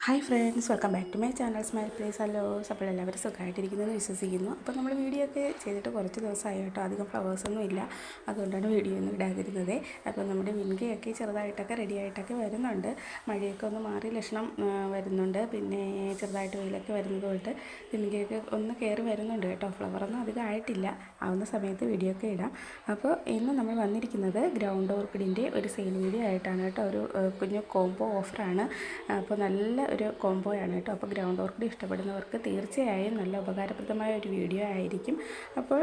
Hi friends welcome back to my channel smile place hello അപ്പോൾ എല്ലാവരും സുഖമായിട്ടിരിക്കുന്നതെന്ന് വിശ്വസിക്കുന്നു. അപ്പോൾ നമ്മൾ വീഡിയോ ഒക്കെ ചെയ്തിട്ട് കുറച്ച് ദിവസമായി കേട്ടോ. അധികം ഫ്ലവേഴ്സൊന്നും ഇല്ല. അതുകൊണ്ടാണ് വീഡിയോ ഒന്നും ഇടാതിരുന്നത്. അപ്പോൾ നമ്മുടെ വിൻകയൊക്കെ ചെറുതായിട്ടൊക്കെ റെഡി ആയിട്ടൊക്കെ വരുന്നുണ്ട്. മഴയൊക്കെ ഒന്ന് മാറി ലക്ഷണം വരുന്നുണ്ട്. പിന്നെ ചെറുതായിട്ട് വെയിലൊക്കെ വരുന്നത് തൊട്ട് വിൻകയൊക്കെ ഒന്ന് കയറി വരുന്നുണ്ട് കേട്ടോ. ഫ്ലവറൊന്നും അധികം ആയിട്ടില്ല. ആവുന്ന സമയത്ത് വീഡിയോ ഒക്കെ ഇടാം. അപ്പോൾ ഇന്ന് നമ്മൾ വന്നിരിക്കുന്നത് ഗ്രൗണ്ട് ഓർക്കിഡിന്റെ ഒരു സെയിൽ വീഡിയോ ആയിട്ടാണ് കേട്ടോ. ഒരു കുഞ്ഞു കോംബോ ഓഫറാണ് അപ്പോൾ നല്ല ഒരു കോംബോയാണ് കേട്ടോ. അപ്പോൾ ഗ്രൗണ്ട് ഓർക്കിഡ് ഇഷ്ടപ്പെടുന്നവർക്ക് തീർച്ചയായും നല്ല ഉപകാരപ്രദമായ ഒരു വീഡിയോ ആയിരിക്കും. അപ്പോൾ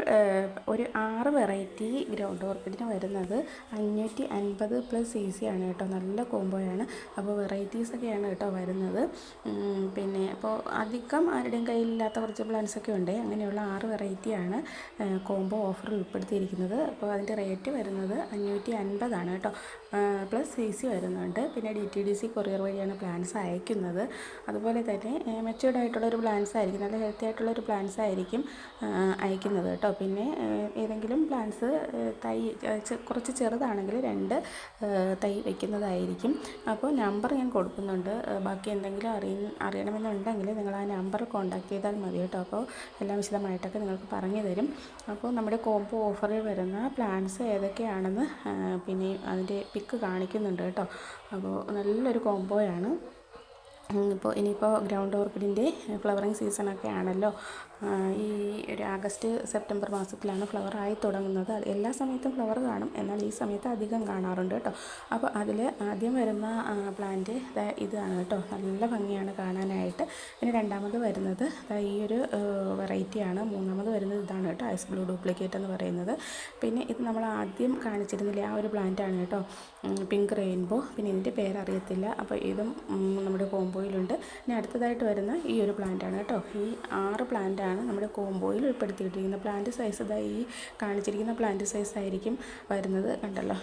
ഒരു ആറ് വെറൈറ്റി ഗ്രൗണ്ട് ഓർക്കിഡിന് വരുന്നത് അഞ്ഞൂറ്റി അൻപത് പ്ലസ് സി സി ആണ് കേട്ടോ. നല്ല കോംബോയാണ്. അപ്പോൾ വെറൈറ്റീസ് ഒക്കെയാണ് കേട്ടോ വരുന്നത്. പിന്നെ അപ്പോൾ അധികം ആരുടെയും കയ്യിലില്ലാത്ത കുറച്ച് പ്ലാൻസൊക്കെ ഉണ്ട്. അങ്ങനെയുള്ള ആറ് വെറൈറ്റിയാണ് കോംബോ ഓഫറിൽ ഉൾപ്പെടുത്തിയിരിക്കുന്നത്. അപ്പോൾ അതിന്റെ റേറ്റ് വരുന്നത് അഞ്ഞൂറ്റി അൻപതാണ് കേട്ടോ. പ്ലസ് സി സി വരുന്നുണ്ട്. പിന്നെ D T D C courier വഴിയാണ് പ്ലാൻസ് അയക്കുന്നത്. അതുപോലെ തന്നെ മെച്ചുവേർഡ് ആയിട്ടുള്ള ഒരു പ്ലാൻസ് ആയിരിക്കും നല്ല ഹെൽത്തി ആയിട്ടുള്ള ഒരു പ്ലാൻസ് ആയിരിക്കും അയക്കുന്നത് കേട്ടോ. പിന്നെ ഏതെങ്കിലും പ്ലാൻസ് തൈ കുറച്ച് ചെറുതാണെങ്കിൽ രണ്ട് തൈ വയ്ക്കുന്നതായിരിക്കും അപ്പോൾ നമ്പർ ഞാൻ കൊടുക്കുന്നുണ്ട്. ബാക്കി എന്തെങ്കിലും അറിയ അറിയണമെന്നുണ്ടെങ്കിൽ നിങ്ങൾ ആ നമ്പർ കോൺടാക്ട് ചെയ്താൽ മതി കേട്ടോ. അപ്പോൾ എല്ലാം വിശദമായിട്ടൊക്കെ നിങ്ങൾക്ക് പറഞ്ഞു തരും. അപ്പോൾ നമ്മുടെ കോംബോ ഓഫറിൽ വരുന്ന പ്ലാൻസ് ഏതൊക്കെയാണെന്ന് പിന്നെ അതിന്റെ പിക്ക് കാണിക്കുന്നുണ്ട് കേട്ടോ. അപ്പോൾ നല്ലൊരു കോംബോയാണ് ഇപ്പോൾ ഇനിയിപ്പോൾ ഗ്രൗണ്ട് ഓർക്കിഡിന്റെ ഫ്ലവറിങ് സീസണൊക്കെ ആണല്ലോ. ഈ ഒരു ആഗസ്റ്റ് സെപ്റ്റംബർ മാസത്തിലാണ് ഫ്ലവർ ആയി തുടങ്ങുന്നത്. അത് എല്ലാ സമയത്തും ഫ്ലവർ കാണും. എന്നാൽ ഈ സമയത്ത് അധികം കാണാറുണ്ട് കേട്ടോ. അപ്പോൾ അതിൽ ആദ്യം വരുന്ന പ്ലാന്റ് ഇതാണ് കേട്ടോ. നല്ല ഭംഗിയാണ് കാണാനായിട്ട്. പിന്നെ രണ്ടാമത് വരുന്നത് ഈ ഒരു വെറൈറ്റിയാണ് മൂന്നാമത് വരുന്നത് ഇതാണ് കേട്ടോ ഐസ് ബ്ലൂ ഡ്യൂപ്ലിക്കേറ്റ് എന്ന് പറയുന്നത്. പിന്നെ ഇത് നമ്മൾ ആദ്യം കാണിച്ചിരുന്നില്ല ആ ഒരു പ്ലാന്റാണ് കേട്ടോ. പിങ്ക് റെയിൻബോ പിന്നെ ഇതിന്റെ പേരറിയത്തില്ല. അപ്പോൾ ഇതും നമ്മുടെ നമ്മുടെ കോംബോയിലുണ്ട്. ഇനി അടുത്തതായിട്ട് വരുന്ന ഈ ഒരു പ്ലാന്റാണ് കേട്ടോ. ഈ ആറ് പ്ലാന്റാണ് നമ്മുടെ കോംബോയിൽ ഉൾപ്പെടുത്തിയിട്ടിരിക്കുന്നത്. പ്ലാന്റ് സൈസ് ഇതാ ഈ കാണിച്ചിരിക്കുന്ന പ്ലാന്റ് സൈസ് ആയിരിക്കും വരുന്നത് കണ്ടല്ലോ.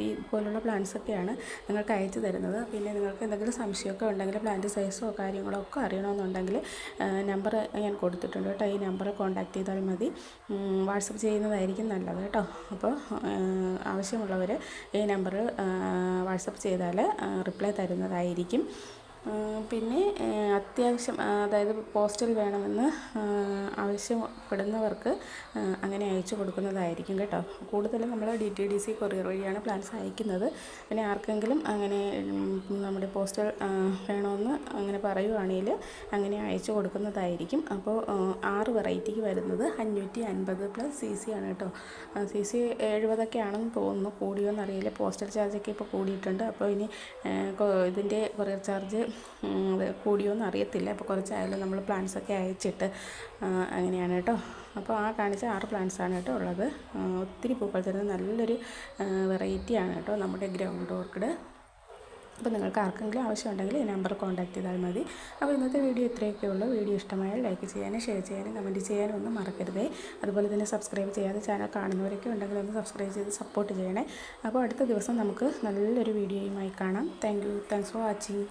ഈ പോലുള്ള പ്ലാന്റ്സ് ഒക്കെയാണ് നിങ്ങൾക്ക് അയച്ചു തരുന്നത്. പിന്നെ നിങ്ങൾക്ക് എന്തെങ്കിലും സംശയമൊക്കെ ഉണ്ടെങ്കിൽ പ്ലാന്റ് സൈസോ കാര്യങ്ങളോ ഒക്കെ അറിയണമെന്നുണ്ടെങ്കിൽ നമ്പർ ഞാൻ കൊടുത്തിട്ടുണ്ട് കേട്ടോ. ഈ നമ്പർ കോൺടാക്ട് ചെയ്താൽ മതി. വാട്സപ്പ് ചെയ്യുന്നതായിരിക്കും നല്ലത് കേട്ടോ. അപ്പോൾ ആവശ്യമുള്ളവർ ഈ നമ്പർ വാട്സപ്പ് ചെയ്താൽ റിപ്ലൈ തരുന്നതായിരിക്കും. പിന്നെ അത്യാവശ്യം അതായത് പോസ്റ്റൽ വേണമെന്ന് ആവശ്യപ്പെടുന്നവർക്ക് അങ്ങനെ അയച്ചു കൊടുക്കുന്നതായിരിക്കും കേട്ടോ. കൂടുതലും നമ്മൾ D T D C courier വഴിയാണ് പ്ലാൻസ് അയക്കുന്നത്. പിന്നെ ആർക്കെങ്കിലും അങ്ങനെ നമ്മുടെ പോസ്റ്റൽ വേണമെന്ന് അങ്ങനെ പറയുവാണെങ്കിൽ അങ്ങനെ അയച്ചു കൊടുക്കുന്നതായിരിക്കും. അപ്പോൾ ആറ് വെറൈറ്റിക്ക് വരുന്നത് അഞ്ഞൂറ്റി അൻപത് പ്ലസ് സി സി ആണ് കേട്ടോ. സി സി എഴുപതൊക്കെ ആണെന്ന് തോന്നുന്നു. കൂടിയോ അറിയില്ല പോസ്റ്റൽ ചാർജൊക്കെ ഇപ്പോൾ കൂടിയിട്ടുണ്ട്. അപ്പോൾ ഇനി ഇതിന്റെ കൊറിയർ ചാർജ് അത് കൂടിയോന്ന് അറിയത്തില്ല. അപ്പോൾ കുറച്ചായാലും നമ്മൾ പ്ലാന്റ്സ് ഒക്കെ അയച്ചിട്ട് അങ്ങനെയാണ് കേട്ടോ. അപ്പോൾ ആ കാണിച്ച ആറ് പ്ലാന്റ്സ് ആണ് കേട്ടോ ഉള്ളത്. ഒത്തിരി പൂക്കൾ തരുന്ന നല്ലൊരു വെറൈറ്റിയാണ് കേട്ടോ നമ്മുടെ ഗ്രൗണ്ട് ഓർക്കിഡ് അപ്പോൾ നിങ്ങൾക്ക് ആർക്കെങ്കിലും ആവശ്യമുണ്ടെങ്കിൽ ഈ നമ്പർ കോൺടാക്ട് ചെയ്താൽ മതി. അപ്പോൾ ഇന്നത്തെ വീഡിയോ ഇത്രയൊക്കെ ഉള്ളൂ. വീഡിയോ ഇഷ്ടമായാൽ ലൈക്ക് ചെയ്യാനും ഷെയർ ചെയ്യാനും കമന്റ് ചെയ്യാനും ഒന്നും മറക്കരുതേ. അതുപോലെ തന്നെ സബ്സ്ക്രൈബ് ചെയ്യാതെ ചാനൽ കാണുന്നവരൊക്കെ ഉണ്ടെങ്കിൽ ഒന്ന് സബ്സ്ക്രൈബ് ചെയ്ത് സപ്പോർട്ട് ചെയ്യണേ. അപ്പോൾ അടുത്ത ദിവസം നമുക്ക് നല്ലൊരു വീഡിയോയുമായി കാണാം. Thank you thanks for watching